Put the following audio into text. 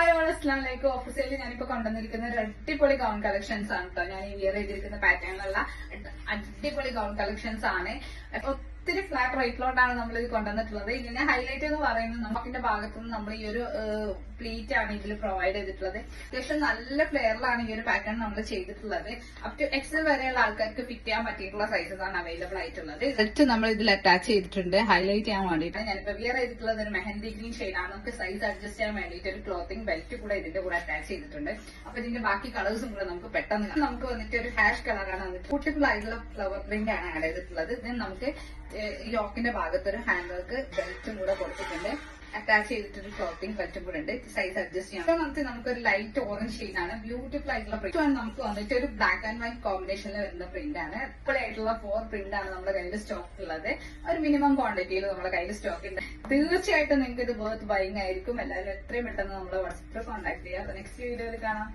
Hi all like ഓഫീസിൽ ഞാനിപ്പോ കൊണ്ടുവന്നിരിക്കുന്ന ഒരു അടിപൊളി ഗൗൺ കളക്ഷൻസ് ആണ് കേട്ടോ ഞാൻ ഈ വിയർ ചെയ്തിരിക്കുന്ന പാറ്റേണിലുള്ള അടിപൊളി ഗൗൺ കളക്ഷൻസ് ആണ്. ഒത്തിരി ഫ്ലാറ്റ് റേറ്റിലോട്ടാണ് നമ്മൾ ഇത് കൊണ്ടുവന്നിട്ടുള്ളത്. ഇതിന്റെ ഹൈലൈറ്റ് എന്ന് പറയുന്നത് നമുക്കിന്റെ ഭാഗത്തു നിന്ന് നമ്മൾ ഈ ഒരു പ്ലേറ്റ് ആണ് ഇതിൽ പ്രൊവൈഡ് ചെയ്തിട്ടുള്ളത്. അത്യാവശ്യം നല്ല ഫ്ലെയറിലാണ് ഈ ഒരു പാറ്റേൺ നമ്മൾ ചെയ്തിട്ടുള്ളത്. അപ് ടു എക്സൽ വരെയുള്ള ആൾക്കാർക്ക് ഫിറ്റ് ചെയ്യാൻ പറ്റിയിട്ടുള്ള സൈസസ് ആണ് അവൈലബിൾ ആയിട്ടുള്ളത്. ജസ്റ്റ് നമ്മൾ ഇതിൽ അറ്റാച്ച് ചെയ്തിട്ടുണ്ട്. ഹൈലൈറ്റ് ചെയ്യാൻ വേണ്ടിയിട്ട്. ഞാനിപ്പോ വിയർ ചെയ്തിട്ടുള്ളത് ഒരു മെഹന്തി ഗ്രീൻ ഷെയ്ഡാണ് നമുക്ക് സൈസ് അഡ്ജസ്റ്റ് ചെയ്യാൻ വേണ്ടിയിട്ട് ഒരു ക്ലോത്തിങ് ബെൽറ്റ് കൂടെ ഇതിന്റെ കൂടെ അറ്റാച്ച് ചെയ്തിട്ടുണ്ട്. അപ്പൊ ഇതിന്റെ ബാക്കി കളേഴ്സും കൂടെ നമുക്ക് പെട്ടെന്ന് നമുക്ക് വന്നിട്ട് ഒരു ഹാഷ് കളറാണ് വന്നിട്ട്. ബ്യൂട്ടിഫുൾ ആയിട്ടുള്ള ഫ്ലവർ പ്രിന്റ് ആണ് ആഡ് ചെയ്തിട്ടുള്ളത്. ഇതിന് നമുക്ക് യോക്കിന്റെ ഭാഗത്ത് ഒരു ഹാൻഡ് വർക്ക് ബെൽറ്റും കൂടെ കൊടുത്തിട്ടുണ്ട്. അറ്റാച്ച് ചെയ്തിട്ടൊരു ക്ലോത്തിങ് ബെൽറ്റും കൂടെ ഉണ്ട്. സൈസ് അഡ്ജസ്റ്റ് ചെയ്യാം. നമുക്ക് ഒരു ലൈറ്റ് ഓറഞ്ച് ഷെയ്ഡാണ് ബ്യൂട്ടിഫുൾ ആയിട്ടുള്ള പ്രിന്റ് ആണ് നമുക്ക് വന്നിട്ട് ഒരു ബ്ലാക്ക് ആൻഡ് വൈറ്റ് കോമ്പിനേഷനിൽ വരുന്ന പ്രിന്റ് ആണ്. ആയിട്ടുള്ള ഫോർ പ്രിന്റ് ആണ് നമ്മുടെ കയ്യിൽ സ്റ്റോക്ക് ഉള്ളത്. ഒരു മിനിമം ക്വാണ്ടിറ്റിയിൽ നമ്മുടെ കയ്യിൽ സ്റ്റോക്ക് ഉണ്ട്. തീർച്ചയായിട്ടും നിങ്ങൾക്ക് ഇത് ബർത്ത് ബൈങ് ആയിരിക്കും. എല്ലാവരും എത്രയും പെട്ടെന്ന് നമ്മൾ വാട്സപ്പിൽ കോൺടാക്ട് ചെയ്യാം. നെക്സ്റ്റ് വീഡിയോയിൽ കാണാം.